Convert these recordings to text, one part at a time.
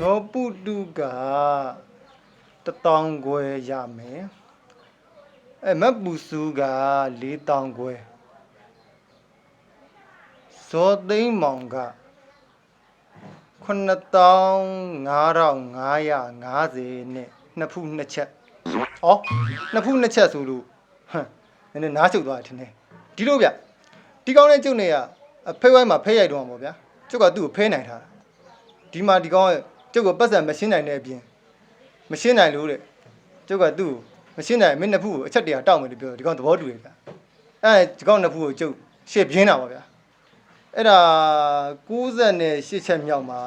ဒေါပုတုကတထောင်ခွဲရမယ်အဲမတ်ပူစုက၄တောင်ခွဲဇောသိန်းမောင်က9550နဲ့နှစ်ဖူးနှစ်ချက်ဩနှစ်ဖူးနှစ်ချက်ဆိုလို့ဟမ်နည်းနည်းနားချုပ်သွားတယ်ထင်တယ်ဒီလိုဗျဒီကောင်းတဲ့ကျုပ်နေကအဖေးဝိုင်းမှာဖဲရိုက်တော့မှာပေါ့ဗျာကျုပ်ကသူ့ကိုဖဲနိုင်ထားတာဒီမှာဒီကောင်က ကျုပ်ကပတ်စံမရှင်းနိုင်တဲ့အပြင်မရှင်းနိုင်လို့တဲ့ကျုပ်ကသူ့ကိုမရှင်းနိုင်မင်းနှစ်ဖူးကိုအချက်တရာတောက်မယ်လို့ပြောဒီကောင်သဘောတူတယ်ဗျအဲဒီကောင်နှစ်ဖူးကိုကျုပ်ရှေ့ပြင်းတာပါဗျာအဲ့ဒါ68ချက်မြောက်မှာ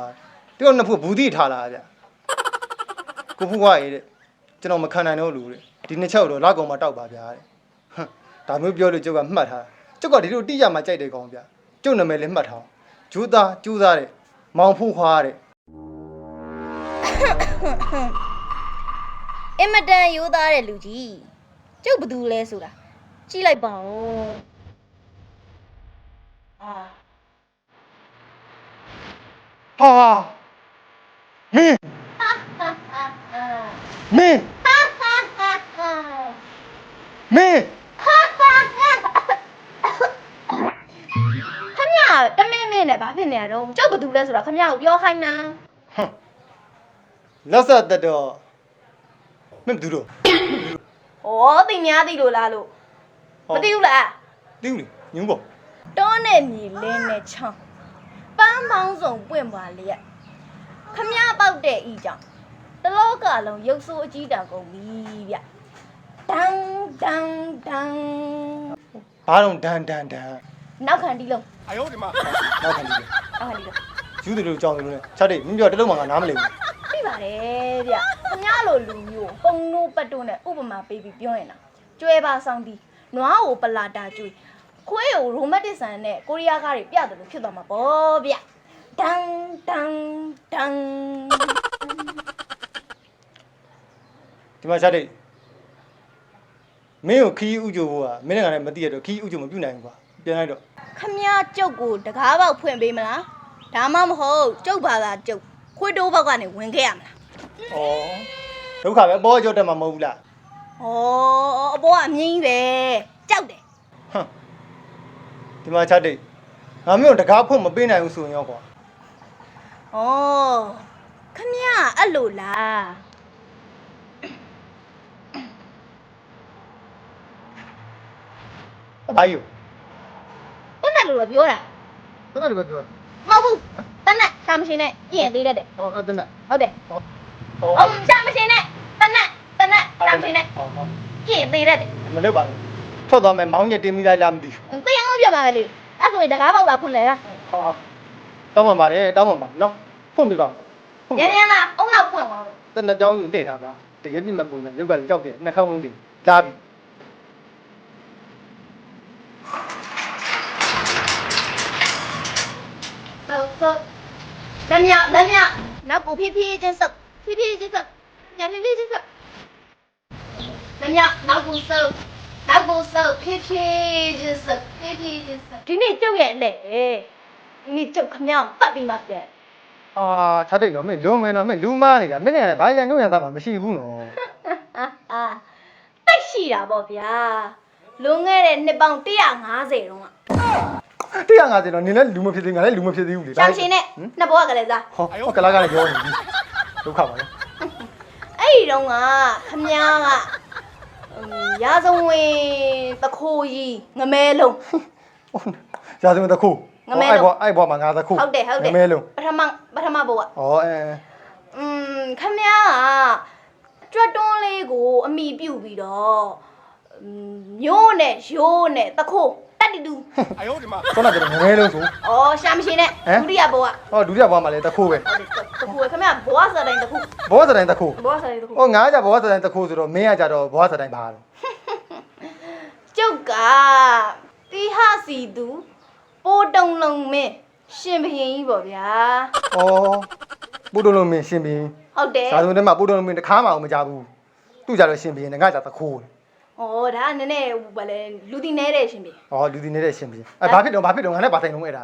ဒီကောင်နှစ်ဖူးဘူးတိထားလာဗျကိုဖူးကရေးတဲ့ကျွန်တော်မခံနိုင်တော့လို့တဲ့ဒီနှစ်ချက်တော့လောက်ကောင်မတောက်ပါဗျာတဲ့ဟမ်ဒါမျိုးပြောလို့ကျုပ်ကမှတ်ထားကျုပ်ကဒီလိုတိကျမှကြိုက်တဲ့ကောင်ဗျကျုပ်နာမည်လည်းမှတ်ထားဂျူသားကျူးသားတဲ့မောင်ဖူးခွားတဲ့ အင်မတန်ရိုးသားတဲ့လူကြီးကျုပ်ဘသူလဲဆိုတာကြည့်လိုက်ပါဦးအာဟာမင်းမင်းမင်းခမရတမင်းမင်းနဲ့ဘာဖြစ်နေရတော့ကျုပ်ဘသူလဲဆိုတာခမရကိုပြောခိုင်းနာဟမ် လက်ဆက်တက်တော့မင်းဘယ်သူတော့ဩသိများသိလို့လားလို့မသိဘူးလားသိဘူးလေညုံပေါ့တောနဲ့မြေလင်းနဲ့ချောင်းပန်းပေါင်းစုံပွင့်ပါလေရခမရပေါက်တဲ့ဤကြောင့်တလောကလုံးရုပ်ဆိုးအကြီးတန်းကုန်ပြီဗျဒန်းဒန်းဒန်းဘာတော့ဒန်ဒန်ဒန်နောက်ခံတီးလုံးနောက်ခံကြည့်နောက်ခံတီးလုံးယူတယ်လို့ကြောင်းတယ်လို့လေချက်တယ်မင်းပြောတလုံးမှငါနားမလည်ဘူးသိ ပါတယ်ဗျခမရလိုလူမျိုးကိုပုံနိုးပတ်တိုးနဲ့ဥပမာပေးပြီးပြောရင်လားကျွဲပါဆောင်တီနွားကိုပလာတာကျွေးခွေးကိုရိုမတ်တစ်ဆန်နဲ့ကိုရီးယားကားတွေပြတယ်လို့ဖြစ်သွားမှာပေါ့ဗျဒန်းဒန်းဒန်းဒီမှာချက်တယ်မင်းကိုခီးဥကြိုဖို့ကမင်းနဲ့ငါလည်းမသိရတော့ခီးဥကြိုမပြုတ်နိုင်ဘူးကွာပြန်လိုက်တော့ခမရကျုပ်ကိုတကားပေါက်ဖွင့်ပေးမလားဒါမှမဟုတ်ကျုပ်ဘာသာကျုပ် ခွေးတိုးဘောက်ကနေဝင်ခဲ့ရမလားဩဒုက္ခပဲပေါ်ကြောက်တက်မှာမဟုတ်ဘူးလားဩအပေါ်ကအမြင်းကြီးပဲကြောက်တယ်ဟမ်ဒီမှာချက်တယ်ငါမျိုးတကားဖွင့်မပေးနိုင်ဘူးဆိုရင်ရောကွာဩခမရအဲ့လိုလားဘာယူဘယ်နဲ့လို့လဲပြောတာဘယ်လိုပဲပြောမဟုတ်ဘူးတနက် ရှာမရှင်နဲ့ပြင်သေးတယ်တဲ့ဟောအဲ့ဒါနဲ့ဟုတ်တယ်ဟောအော်ရှာမရှင်နဲ့တနက်တနက်ရှာမရှင်နဲ့ဟောဟောပြင်သေးတယ်တဲ့မလုပ်ပါဘူးထွက်သွားမယ်မောင်းရတင်မိလိုက်လားမသိဘူးသိအောင်ပြပါမယ်လေအဲ့ဆိုရင်တကားပေါက်လာဖွင့်လေလားဟောတောင်းပါပါတယ်တောင်းပါပါနော်ဖွင့်ပြပါရင်းရင်းလားအုံနောက်ဖွင့်ပါဦးတနက်ကြောင်းယူတဲ့တာပါတရပြစ်မပုံနဲ့ရုပ်ကလည်းကြောက်တယ်နှာခေါင်းလုံးတွေလာပြီ လက်မြောက်နောက်ကိုစုပ်နောက်ကိုစုပ်ဖြည်းဖြည်းချင်းစုပ်ဖြည်းဖြည်းချင်းစုပ်ဒီနေ့ကျုပ်ရဲ့အလက်ဒီနေ့ကျုပ်ခမောင်းပတ်ပြီးမှပြန်အာထားတယ်တော့မင်းလုံးမယ်နော်မင်းလူမားနေတာမင်းလည်းဘာရန်ညွှန်ရတာမှမရှိဘူးနော်အာအာတိတ်ရှိတာပေါ့ဗျာလွန်ခဲ့တဲ့နှစ်ပေါင်း150တုန်းက 150တော့နင်လည်းလူမဖြစ်သေးငါလည်းလူမဖြစ်သေးဘူးလေရှောင်းရှင်နဲ့နှစ်ဘောကလည်းစားဟောဟောကလာကလည်းပြောနေပြီဒုက္ခပါလေအဲ့ဒီတော့ကခမညာကရာဇဝင်တခိုးကြီးငမဲလုံးရာဇဝင်တခိုးငမဲလုံးအဲ့ဘောအဲ့ဘောမှာငါတခိုးဟုတ်တယ်ဟုတ်တယ်ငမဲလုံးပထမပထမဘောကဩအဲอืมခမညာကကြွတ်တွန်းလေးကို အမိပြုတ်ပြီးတော့မျိုးနဲ့ရိုးနဲ့တခိုး တက်တူတူခုနကငမဲလုံးဆိုဩရှာမရှင်နဲ့ဟမ်ဒုတိယဘုတ်ကဟောဒုတိယဘောမှာလည်းတစ်ခုပဲဟုတ်တယ်တခိုးပဲခမားဘွားစတိုင်းတခိုးဘောစတိုင်းတစ်ခုဘွားစတိုင်းတခိုးဟောငါကြဘောစတိုင်းတစ်ခုဆိုတော့မင်းကကြတော့ဘောစတိုင်းပါတော့ကျုပ်ကတီဟစီသူပိုးတုံလုံးမင်းရှင်ဘရင်ကြီးပေါ့ဗျာဩပုဒ္ဒလုံးမင်းရှင်ဘင်းဟုတ်တယ်ဇာတုံထဲမှာပုဒ္ဒလုံးမင်းတစ်ခါမှမကြဘူးသူ့ကြတော့ရှင်ဘင်းငါကြတစ်ခု ဩဒါကနည်းနည်းဟိုဘာလဲလူတီနေတဲ့ရှင်ဘရင်ဩလူဒီနေတဲ့ရှင်ဘင်းအဲဘာဖြစ်တော့ဘာဖြစ်တော့ငါလည်းဘာတိုင်လုံးအဲ့ဒါ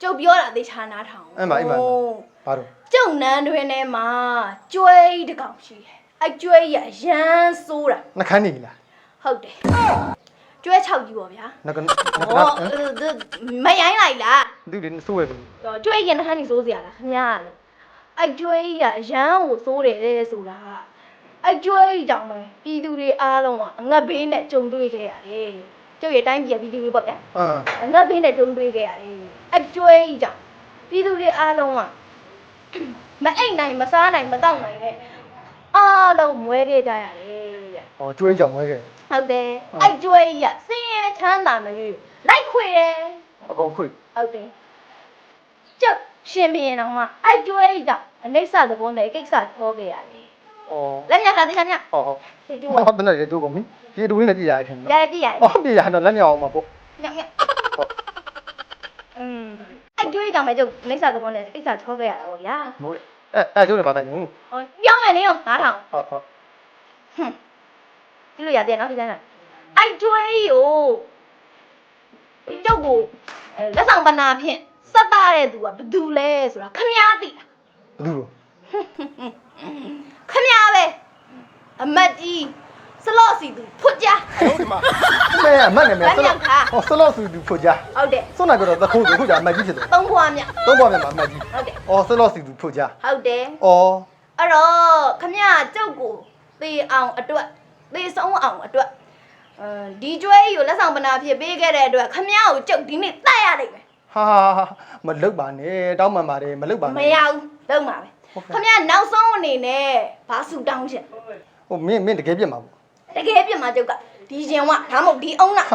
ကျုပ်ပြောတာသေချာနားထောင်အဲ့မှာအဲ့မှာဟိုဘာလို့ကျုံနန်းတွင်ထဲမှာကျွဲကြီးတစ်ကောင်ရှိတယ်အဲ့ကျွဲကြီးကရမ်းဆိုးတာနှခမ်းနေလားဟုတ်တယ်ကျွဲ6ကြီးပေါ့ဗျာနှကနှကဟောမရိုင်းလိုက်လားသူတွေစိုးရဘူးတော့ကျွဲရင်တစ်ခါနေစိုးစရာလားခင်ဗျားလေအဲ့ကျွဲကြီးကအရန်ကိုစိုးတယ်တဲ့ဆိုတာ အဲ့ကျွဲကြီးကြောင့်ပဲပြည်သူတွေအားလုံးကအငတ်ဘေးနဲ့ကြုံတွေ့ခဲ့ရတယ်ကျုပ်ရဲ့တိုင်းပြည်ပြည်သူတွေပေါ့ဗျာအင်းအငတ်ဘေးနဲ့ကြုံတွေ့ခဲ့ရတယ်အဲ့ကျွဲကြီးကြောင့်ပြည်သူတွေအားလုံးကမအိတ်နိုင်မစားနိုင်မတောက်နိုင်နဲ့အားလုံးမွဲခဲ့ကြရတယ်တဲ့ဟောကျွေးကြောင်ဝဲခဲ့ဟုတ်တယ်အဲ့ကျွဲကြီးကစင်းရဲချမ်းသာမရွေးလိုက်ခွေတယ်အကုန်ခွေဟုတ်တယ်ကျုပ်ရှင်ဘရင်တော်ကအဲ့ကျွဲကြီးကြောင့်အနိစ္စသဘောနဲ့ကိစ္စထောခဲ့ရတယ် ဩလက်ညှာတာတရားညဟောဟောဒီတူဟောတနေ့တူကုန်ပြီပြေတူရင်းနဲ့ပြည်ရခင်နော်ရတယ်ကြည့်ရတယ်ဟောပြည်ရတော့လက်ညောင်းအောင်မှာပေါ့ညညอืมအဲ့ကျွဲကြီးကြောင့်ပဲကျုပ်အနိစ္စသဘောနဲ့ကိစ္စထောခဲ့ရတာပေါ့ဗျာမိုးအဲအဲကျိုးနေပါတိုင်းဟဟောပြောင်းမယ်လေရော9000ောဟောဟွန်းဒီလိုရတယ်နော်ဒီတိုင်းကအဲ့ကျွဲကြီးကိုကျုပ်ကိုအဲလက်ဆောင်ပနာဖြင့်စက်သားတဲ့သူကဘယ်သူလဲဆိုတာခမည်းသိလားဘယ်သူလို့ ခမည်းပဲအမတ်ကြီးစလော့စီသူဖွတ်ကြမဲအမတ်နဲ့မဲလက်ညောင်းခါဟောဆလော့စုသူဖွကြဟုတ်တယ်စွန့်နာကတော့သခိုးသူခုကြအမတ်ကြီးဖြစ်တယ်သုံးခွာမြသုံးပါးမြန်မာအမတ်ကြီးဟုတ်တယ်အော်ဆလော့စုသူဖွကြဟုတ်တယ်အော်အဲ့တော့ခမည်းကျုပ်ကိုသေအောင်အတွက်သေဆုံးအောင်အတွက်အဲဒီကျွဲကြီးကိုလက်ဆောင်ပနာဖြစ်ပေးခဲ့တဲ့အတွက်ခမည်းကိုကျုပ်ဒီနေ့တတ်ရလိမ့်မယ်ဟာမလုတ်ပါနဲ့တောင်းမှန်ပါတယ်မလုတ်ပါမနဲ့ရဘူးလုံးပါပဲ ခမရနောက်ဆုံးအနေနဲ့ဘာဆူတောင်းချင်ဟိုမင်းမင်းတကယ်ပြစ်မှာပေါ့တကယ်ပြစ်မှာကျုပ်ကဒီရင်ဝဒါမှမဟုတ်ဒီအုံးလား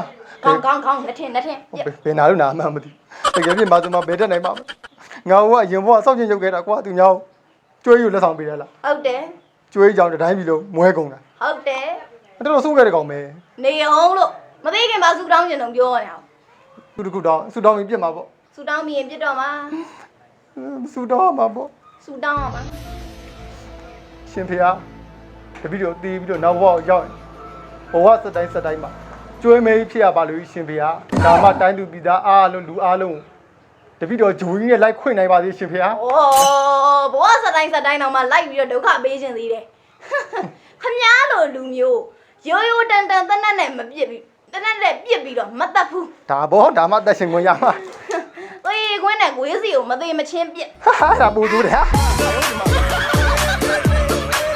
ကောင်းကောင်းကောင်းလက်ထင်လက်ထင်ဟိုပြစ်ဘယ်နာလို့နာမှမသိတကယ်ပြစ်မှာဆိုမှဘယ်တက်နိုင်မှာငါဟိုကအရင်ဘကစောက်ချင်းရုပ်ခဲ့တာကွာသူများကျွေးယူလက်ဆောင်ပေးရလားဟုတ်တယ်ကျွေးကြောင်တိုင်းပြီလို့မွဲကုန်တာဟုတ်တယ်အဲ့တော့စိုးခဲ့တဲ့ကောင်ပဲနေအောင်လို့မသိခင်ဘာဆူတောင်းချင်တော့ပြောရအောင်သူတခုတောင်းဆူတောင်းပြီးပြစ်မှာပေါ့ဆူတောင်းပြီးရင်ပြစ်တော့မှာဆူတောင်းမှာပေါ့ ဆူတောင်းရမှာရှင်ဖေဟာတပည့်တော်တီးပြီးတော့နောက်ဘဝရောက်ဘဝစတိုင်းစတိုင်းမှာကျွေးမေးဖြစ်ရပါလို့ရှင်ဖေဟာဒါမှတိုင်းသူပြည်သားအားလုံးလူအားလုံးတပည့်တော်ဂျိုးကြီးနဲ့လိုက်ခွင့်နိုင်ပါသေးရှင်ဖေဟာဩဘဝစတိုင်းစတိုင်းတော့မှလိုက်ပြီးတော့ဒုက္ခပေးခြင်းသေးတယ်ခမည်းလိုလူမျိုးရိုးရိုးတန်တန်တနက်နဲ့မပြစ်ပြီးတနက်နဲ့ပြစ်ပြီးတော့မတတ်ဘူးဒါဘောဒါမှတက်ရှင်ခွင့်ရမှာသေ ခွင်းနဲ့ဂွေးစီကိုမသေးမချင်းပြစ်ဟာဟာဒါပူတူတယ်ဟာဟ